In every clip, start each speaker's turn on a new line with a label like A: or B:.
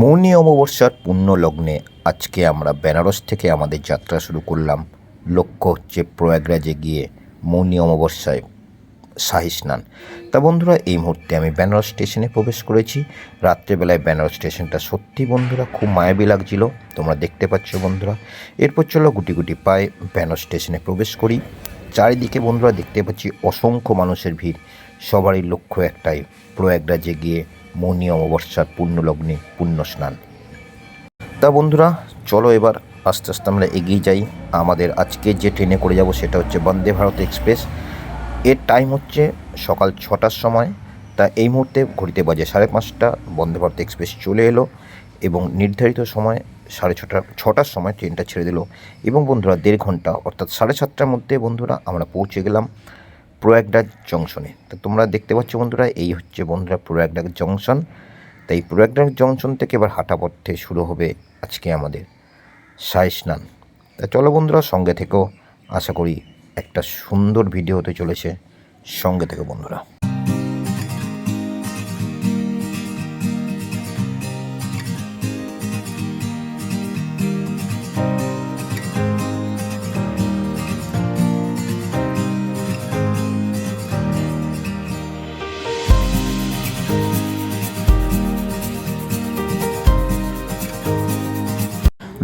A: মৌনী অমাবস্যার পুণ্য লগ্নে আজকে আমরা বেনারস থেকে আমাদের যাত্রা শুরু করলাম। লক্ষ্য হচ্ছে প্রয়াগরাজে গিয়ে মৌনী অমাবস্যায় শাহী স্নান। তা বন্ধুরা, এই মুহূর্তে আমি বেনারস স্টেশনে প্রবেশ করেছি। রাত্রেবেলায় বেনারস স্টেশনটা সত্যি বন্ধুরা খুব মায়াবী লাগছিল। তোমরা দেখতে পাচ্ছ বন্ধুরা। এরপর চলো গুটি গুটি পায়ে বেনারস স্টেশনে প্রবেশ করি। চারিদিকে বন্ধুরা দেখতে পাচ্ছি অসংখ্য মানুষের ভিড়। সবারই লক্ষ্য একটাই, প্রয়াগরাজে গিয়ে মৌনী অমাবস্যার পুণ্যলগ্নে পুণ্য স্নান তা বন্ধুরা, চলো এবার আস্তে আস্তে আমরা এগিয়ে যাই। আমাদের আজকে যে ট্রেনে করে যাব সেটা হচ্ছে বন্দে ভারত এক্সপ্রেস। এর টাইম হচ্ছে সকাল ছটার সময়। তা এই মুহূর্তে ঘড়িতে বাজে সাড়ে পাঁচটা, বন্দে ভারত এক্সপ্রেস চলে এলো এবং নির্ধারিত সময় সাড়ে ছটা, ছটার সময় ট্রেনটা ছেড়ে দিল। এবং বন্ধুরা, দেড় ঘণ্টা, অর্থাৎ সাড়ে সাতটার মধ্যে বন্ধুরা আমরা পৌঁছে গেলাম। প্রয়াগরাজ জংশনে। তো তোমরা দেখতে পাচ্ছ বন্ধুরা, এই হচ্ছে বন্ধুরা প্রয়াগরাজ জংশন। তাই প্রয়াগরাজ জংশন থেকে এবার হাঁটা পথে শুরু হবে আজকে আমাদের সাই স্নান। তা চলো বন্ধুরা, সঙ্গে থেকেও আশা করি একটা সুন্দর ভিডিও হতে চলেছে। সঙ্গে থেকে বন্ধুরা।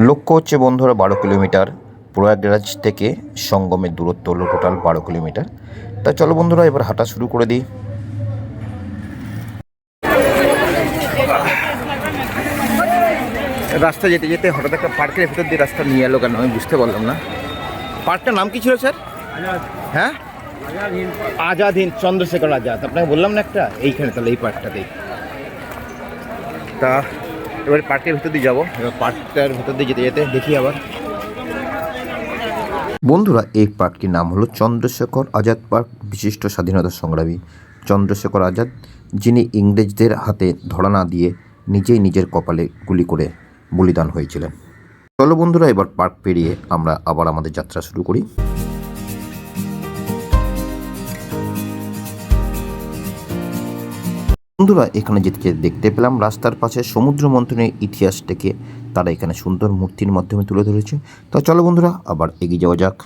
A: লক্ষ্য হচ্ছে বন্ধুরা বারো কিলোমিটার, প্রয়াগরাজ থেকে সঙ্গমের দূরত্ব হলো টোটাল বারো কিলোমিটার। তা চলো বন্ধুরা, এবার হাঁটা শুরু করে দিই।
B: রাস্তা যেতে যেতে হঠাৎ একটা পার্কের ভেতর দিয়ে রাস্তা নিয়ে এলো কেন? আমি বুঝতে পারলাম না। পার্কটার নাম কি ছিল, স্যার? হ্যাঁ? আজাদ হিন্দ চন্দ্রশেখর আজাদ। আপনাকে বললাম না একটা? এইখানে তাহলে এই পার্কটাতেই। তা এবার পার্কের ভেতর দিয়ে যাব। এবার পার্কটার ভেতর দিয়ে যেতে যেতে দেখি আবার।
A: বন্ধুরা এই পার্কটির নাম হলো চন্দ্রশেখর আজাদ পার্ক বিশিষ্ট স্বাধীনতা সংগ্রামী চন্দ্রশেখর আজাদ যিনি ইংরেজদের হাতে ধরা না দিয়ে নিজেই নিজের কপালে গুলি করে বলিদান হয়েছিলেন। চলো বন্ধুরা এবার পার্ক পেরিয়ে আমরা আবার আমাদের যাত্রা শুরু করি। বন্ধুরা, এখানে যেতে যেতে দেখতে পেলাম, রাস্তার পাশে সমুদ্র মন্থনের ইতিহাস থেকে তারা এখানে সুন্দর মূর্তির মাধ্যমে তুলে ধরেছে। তো চলো বন্ধুরা, আবার এগিয়ে যাওয়া যাক।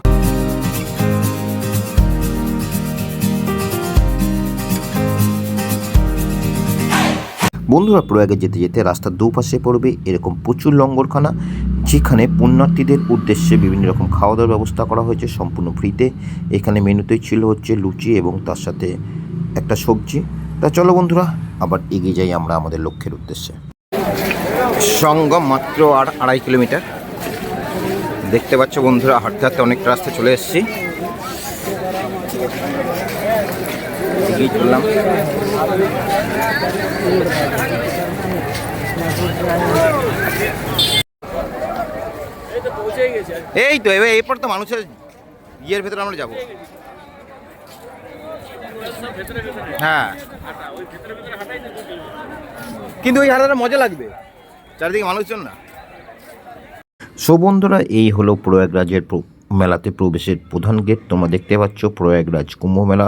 A: বন্ধুরা, প্রয়াগে যেতে যেতে রাস্তার দুপাশে পড়বে এরকম প্রচুর লঙ্গরখানা, যেখানে পুণ্যার্থীদের উদ্দেশ্যে বিভিন্ন রকম খাওয়া দাওয়ার ব্যবস্থা করা হয়েছে সম্পূর্ণ ফ্রিতে। এখানে মেনুতে ছিল হচ্ছে লুচি এবং তার সাথে একটা সবজি। তা চলো বন্ধুরা আবার এগিয়ে যাই আমরা আমাদের লক্ষ্যের উদ্দেশ্যে।
B: সঙ্গম মাত্র আর আড়াই কিলোমিটার। দেখতে পাচ্ছ বন্ধুরা, হাঁটতে হাঁটতে অনেকটা রাস্তা চলে এসেছি। এই তো, এবার এরপর তো মানুষের ইয়ের ভেতরে আমরা যাব। হ্যাঁ। কিন্তু ওই হারাটা মজা লাগবে। চারিদিকে মানুষজন না।
A: সো বন্ধুরা এই হলো প্রয়াগরাজের মেলাতে প্রবেশের প্রধান গেট তোমরা দেখতে পাচ্ছ প্রয়াগরাজ কুম্ভ মেলা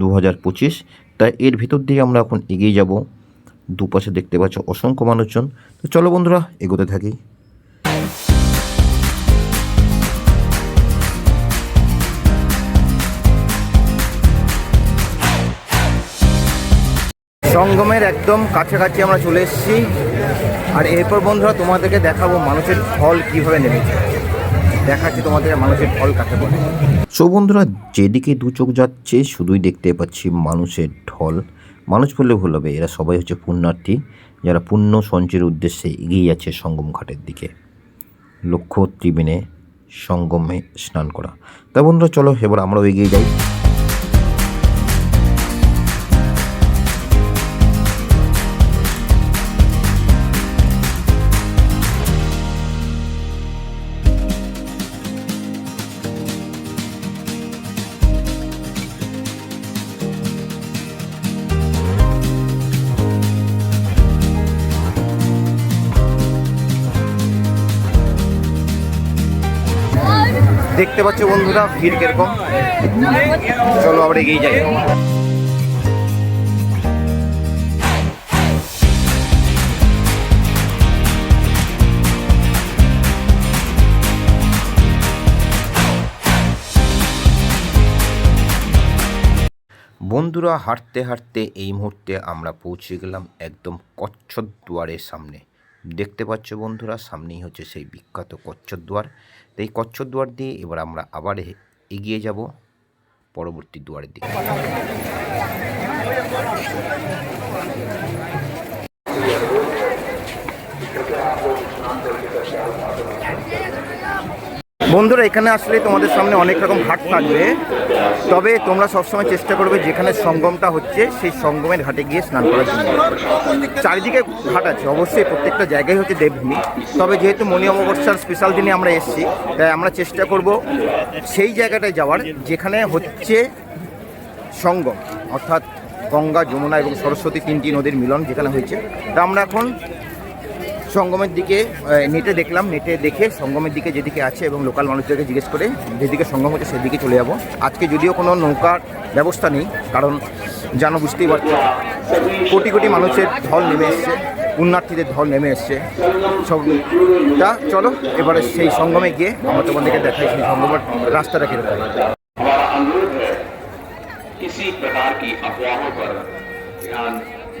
A: দু হাজার পঁচিশ। তাই এর ভিতর দিয়ে আমরা এখন এগিয়ে যাব। দুপাশে দেখতে পাচ্ছ অসংখ্য মানুষজন। তো চলো বন্ধুরা, এগোতে থাকি।
B: সঙ্গমের একদম কাছাকাছি আমরা চলে এসেছি। আর এরপর বন্ধুরা তোমাদেরকে দেখাবো মানুষের ফল কীভাবে নেমেছে। দেখাচ্ছি তোমাদের মানুষের ফল কাকে বলে।
A: সো বন্ধুরা, যেদিকে দু চোখ যাচ্ছে, শুধুই দেখতে পাচ্ছি মানুষের ঢল। মানুষ বললে ভুল হবে, এরা সবাই হচ্ছে পুণ্যার্থী, যারা পুণ্য সঞ্চয়ের উদ্দেশ্যে এগিয়ে যাচ্ছে সঙ্গম ঘাটের দিকে। লক্ষ্য ত্রিবেণে সঙ্গমে স্নান করা। তা বন্ধুরা, চলো, এবার আমরাও এগিয়ে যাই।
B: দেখতে পাচ্ছ বন্ধুরা, ভিড় কীরকম। চলো আবার এগিয়ে যাই।
A: বন্ধুরা, হাঁটতে হাঁটতে এই মুহূর্তে আমরা পৌঁছে গেলাম একদম কচ্ছর দুয়ারের সামনে। দেখতে পাচ্ছ বন্ধুরা, সামনেই হচ্ছে সেই বিখ্যাত কচ্ছর দুয়ার। তো এই দুয়ার দিয়ে এবার আমরা আবার এগিয়ে যাব পরবর্তী দুয়ারের দিকে।
B: বন্ধুরা, এখানে আসলে তোমাদের সামনে অনেক রকম ঘাট থাকবে। তবে তোমরা সবসময় চেষ্টা করবে যেখানে সঙ্গমটা হচ্ছে, সেই সঙ্গমের ঘাটে গিয়ে স্নান করার জন্য। চারিদিকে ঘাট আছে, অবশ্যই প্রত্যেকটা জায়গায় হচ্ছে দেবভূমি। তবে যেহেতু মণি অমাবস্যার স্পেশাল দিনে আমরা এসেছি, তাই আমরা চেষ্টা করব সেই জায়গাটায় যাওয়ার, যেখানে হচ্ছে সঙ্গম, অর্থাৎ গঙ্গা, যমুনা এবং সরস্বতী তিনটি নদীর মিলন যেখানে হয়েছে। তা আমরা এখন সঙ্গমের দিকে আহ, নেটে দেখলাম নেটে দেখে সঙ্গমের দিকে যেদিকে আছে এবং লোকাল মানুষদেরকে জিজ্ঞেস করে যেদিকে সঙ্গম হচ্ছে সেদিকে চলে যাব আজকে যদিও কোনো নৌকার ব্যবস্থা নেই কারণ জানো বুঝতেই পারছো কোটি কোটি মানুষের ঢল নেমে এসছে পুণ্যার্থীদের ঢল নেমে এসছে সব তা চলো এবারে সেই সঙ্গমে গিয়ে আমরা তোমাদেরকে দেখাই সেই সঙ্গমের রাস্তাটা কীরকম
C: हमारा अनुरोध है किसी प्रकार की अफवाहों पर ध्यान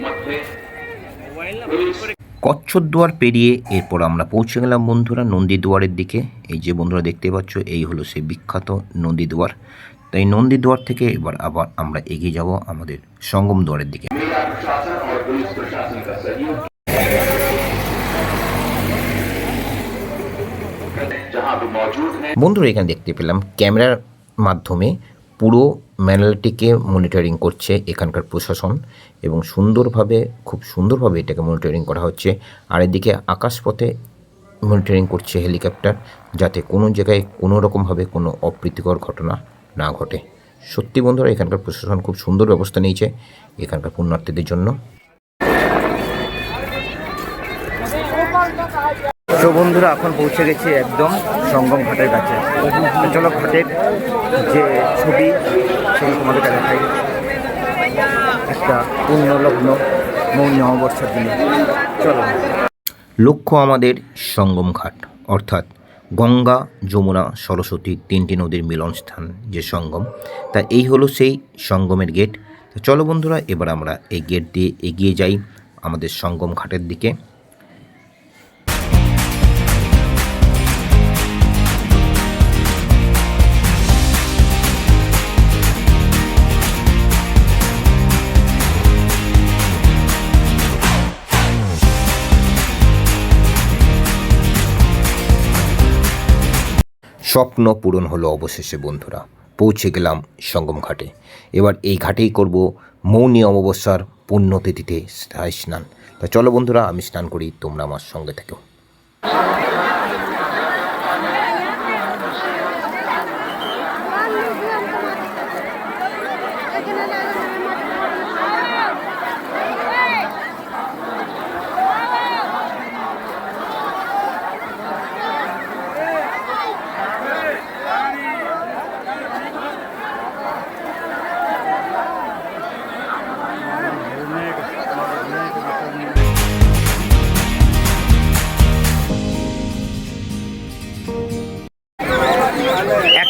C: मत दें
A: কচ্ছরদুয়ার পেরিয়ে এরপর আমরা পৌঁছে গেলাম বন্ধুরা নন্দীদুয়ারের দিকে। এই যে বন্ধুরা দেখতে পাচ্ছ, এই হলো সেই বিখ্যাত নন্দীদুয়ার। তাই নন্দী নন্দীদুয়ার থেকে এবার আবার আমরা এগিয়ে যাব আমাদের সঙ্গম দুয়ারের দিকে। বন্ধুরা এখানে দেখতে পেলাম ক্যামেরার মাধ্যমে পুরো ম্যানালিটিকে মনিটরিং করছে এখানকার প্রশাসন এবং সুন্দরভাবে, খুব সুন্দরভাবে এটাকে মনিটরিং করা হচ্ছে। আর এদিকে আকাশপথে মনিটরিং করছে হেলিকপ্টার যাতে কোনো জায়গায় কোনো রকমভাবে কোনো অপ্রীতিকর ঘটনা না ঘটে। সত্যি বন্ধুরা, এখানকার প্রশাসন খুব সুন্দর ব্যবস্থা নিয়েছে এখানকার পুণ্যার্থীদের জন্য।
B: তো বন্ধুরা, এখন পৌঁছে গেছি একদম সঙ্গম ঘাটের কাছে। চলো ঘাটের যে ছবি সেগুলো তোমাদেরকে দেখাই। একটা পূর্ণলগ্ন মৌনী অমাবস্যার দিনে। চলো।
A: লক্ষ্য আমাদের সঙ্গম ঘাট, অর্থাৎ গঙ্গা, যমুনা, সরস্বতী তিনটি নদীর মিলনস্থান যে সঙ্গম। তা এই হলো সেই সঙ্গমের গেট। চলো বন্ধুরা, এবার আমরা এই গেট দিয়ে এগিয়ে যাই আমাদের সঙ্গম ঘাটের দিকে। স্বপ্ন পূরণ হলো অবশেষে, বন্ধুরা। পৌঁছে গেলাম সঙ্গম ঘাটে। এবার এই ঘাটেই করব মৌনী অমাবস্যার পুণ্যতিথিতে স্নান। তা চলো বন্ধুরা, আমি স্নান করি, তোমরা আমার সঙ্গে থেকো।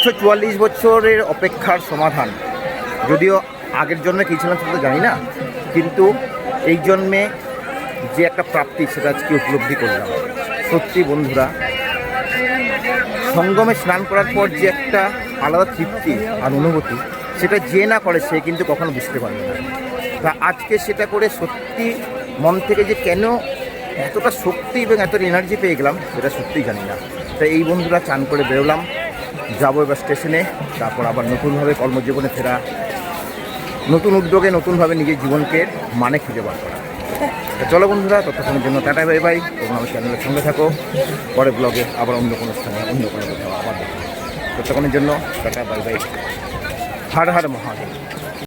B: একশো চুয়াল্লিশ বছরের অপেক্ষার সমাধান। যদিও আগের জন্মে কী ছিলাম সেটা জানি না, কিন্তু এই জন্মে যে একটা প্রাপ্তি সেটা আজকে উপলব্ধি করলাম। সত্যি বন্ধুরা, সঙ্গমে স্নান করার পর যে একটা আলাদা তৃপ্তি আর অনুভূতি, সেটা যে না করে সে কিন্তু কখনো বুঝতে পারবে না। তা আজকে সেটা করে সত্যি মন থেকে যে কেন এতটা শক্তি এবং এতটা এনার্জি পেয়ে গেলাম, সেটা সত্যিই জানি না। তাই এই বন্ধুরা চান করে বেরোলাম। যাব এবার স্টেশনে, তারপর আবার নতুনভাবে কর্মজীবনে ফেরা, নতুন উদ্যোগে নতুনভাবে নিজের জীবনকে মানে খুঁজে বার করা। চলো বন্ধুরা, ততক্ষণের জন্য টাটা, বাই বাই। এবং আমার চ্যানেলের সঙ্গে থাকো। পরে ব্লগে আবার অন্য কোনো স্থানে, অন্য কোনো কোথাও আবার দেখো ততক্ষণের জন্য ta ta, bye bye. Har Har Mahadev.